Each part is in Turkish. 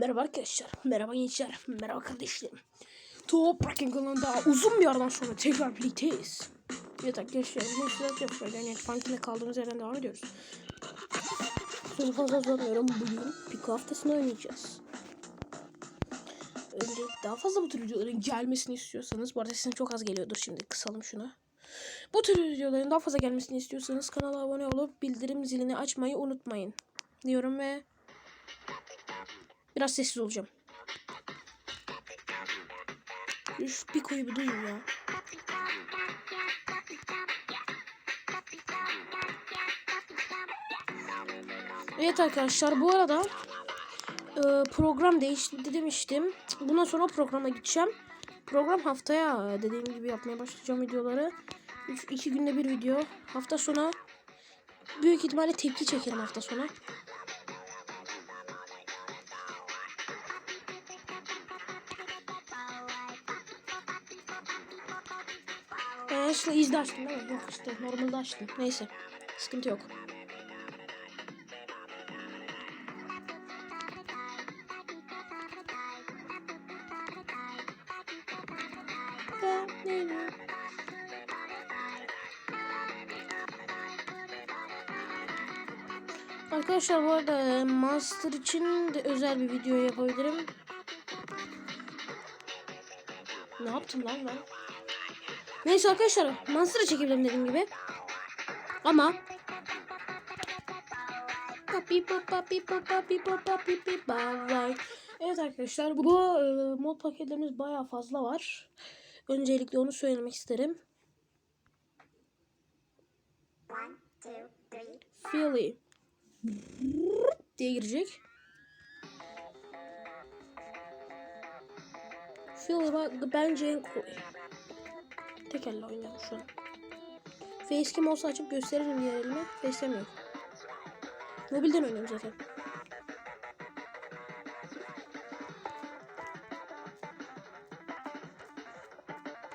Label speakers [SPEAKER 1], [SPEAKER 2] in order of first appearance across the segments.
[SPEAKER 1] Merhaba arkadaşlar. Merhaba gençler. Merhaba kardeşlerim. Top Breaking kanalında uzun bir aradan sonra tekrar birlikteyiz. Evet arkadaşlar. Bu sıra yapıyoruz. Yani Funky'le kaldığımız yerden devam ediyoruz. Sözü fazla uzatmıyorum. Bugün Pico haftasını oynayacağız. Önce daha fazla bu tür videoların gelmesini istiyorsanız. Bu arada sesim çok az geliyordur şimdi. Kısalım şunu. Bu tür videoların daha fazla gelmesini istiyorsanız kanala abone olup bildirim zilini açmayı unutmayın. Diyorum ve Biraz sessiz olacağım. Üf Pico'yu bir duyun ya. Evet arkadaşlar bu arada e, program değişti demiştim. Bundan sonra programa gideceğim. Program haftaya dediğim gibi yapmaya başlayacağım videoları. 3 2 günde bir video. Hafta sonu büyük ihtimalle tepki çekerim hafta sonu. İşte izde açtım değil mi? Yok işte normalde açtım. Neyse. Sıkıntı yok. Arkadaşlar bu arada e, Master için de özel bir video yapabilirim. Ne yaptım lan ben? Neyse arkadaşlar Monster'ı çekebilirim dediğim gibi. Ama Evet arkadaşlar bu e, mod paketlerimiz baya fazla var. Öncelikle onu söylemek isterim. Philly diye girecek. Philly bence en kolay. Tek elle oynuyorum şu an. Facecam olsa açıp gösteririm diğer elime. Facecam yok. Mobilden oynuyorum zaten.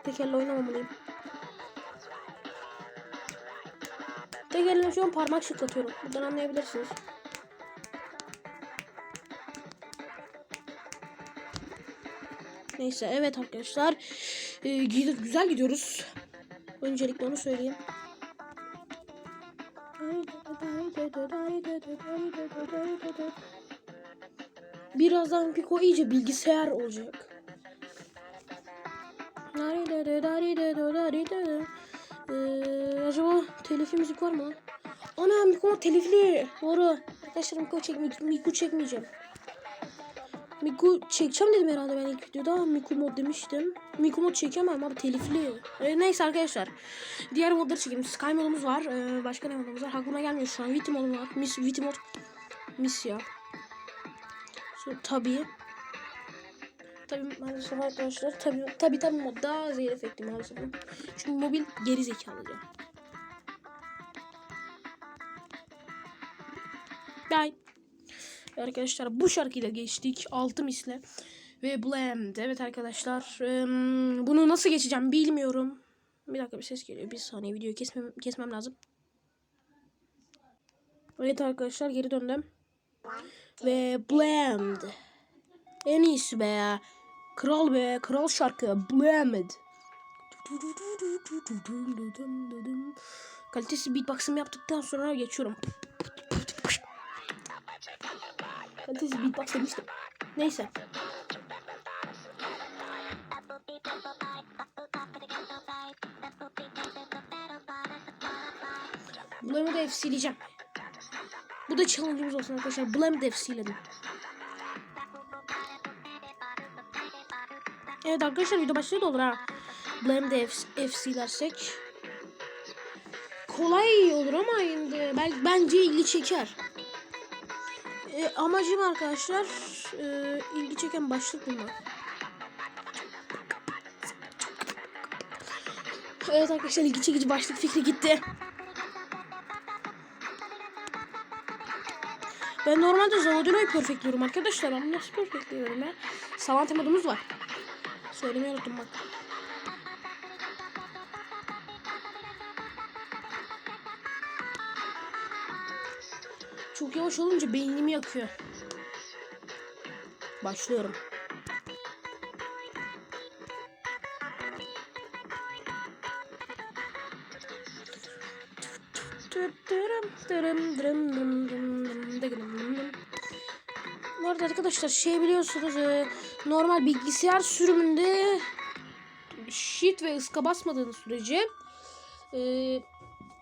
[SPEAKER 1] Tek elle oynamamalıyım. Tek elle şu an parmak şıklatıyorum. Buradan anlayabilirsiniz. Neyse evet arkadaşlar. Ee, güzel gidiyoruz. Öncelikle onu söyleyeyim. Birazdan Pico iyice bilgisayar olacak. Ee, acaba telifli müzik var mı? Ana Miko telifli. Doğru. Arkadaşlar Miko, çek Miko çekmeyeceğim. Miku çekeceğim dedim herhalde ben ilk videoda. Miku mod demiştim. Miku mod çekemem abi telifli. E, neyse arkadaşlar. Diğer modları çekeyim. Sky modumuz var. E, başka ne modumuz var? Aklıma gelmiyor şu an. Viti modum var. Miss Viti mod. Miss ya. So, tabii. Tabii maalesef arkadaşlar. Tabii tabii tabii modda zehir efekti maalesef. Çünkü mobil geri zekalı diyor. Bye. Arkadaşlar bu şarkıyla geçtik. Altı misle. Ve Blamed. Evet arkadaşlar. Bunu nasıl geçeceğim bilmiyorum. Bir dakika bir ses geliyor. Bir saniye videoyu kesmem, kesmem lazım. Evet arkadaşlar geri döndüm. Ve Blamed. En iyisi be ya. Kral be. Kral şarkı. Blamed. Kalitesi beatbox'ımı yaptıktan sonra geçiyorum. Kalitesi beatbox demiştim. Neyse. Blam'ı da FC'leyeceğim. Bu da challenge'ımız olsun arkadaşlar. Blam'ı da FC'ledim. Evet arkadaşlar video başlıyor da olur ha. Blam'ı da FC'lersek. Kolay olur ama şimdi ben, bence ilgi çeker. E, amacım arkadaşlar e, ilgi çeken başlık bulmak. Evet arkadaşlar ilgi çekici başlık fikri gitti. Ben normalde Zavodilo'yu perfectliyorum arkadaşlar ama nasıl perfectliyorum ya? Savante modumuz var. Söylemeyi unuttum bak. Çok yavaş olunca beynimi yakıyor. Başlıyorum. Bu arada arkadaşlar şey biliyorsunuz e, normal bilgisayar sürümünde shift ve ıska basmadığınız sürece e,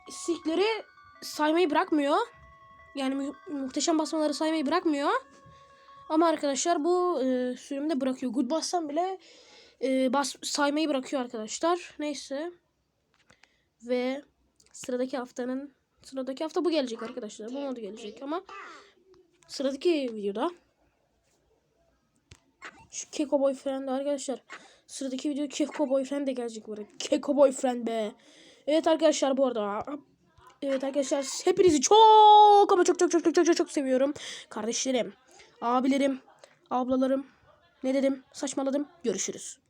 [SPEAKER 1] sikleri saymayı bırakmıyor. Yani mu- muhteşem basmaları saymayı bırakmıyor. Ama arkadaşlar bu e, sürümde bırakıyor. Good bassam bile e, bas saymayı bırakıyor arkadaşlar. Neyse. Ve sıradaki haftanın sıradaki hafta bu gelecek arkadaşlar. Bu modu gelecek ama sıradaki videoda şu Keko Boyfriend arkadaşlar. Sıradaki video Keko Boyfriend de gelecek buraya. Keko Boyfriend be. Evet arkadaşlar bu arada. Evet arkadaşlar hepinizi çok ama çok çok çok çok çok çok, çok seviyorum. Kardeşlerim, abilerim, ablalarım. Ne dedim? Saçmaladım. Görüşürüz.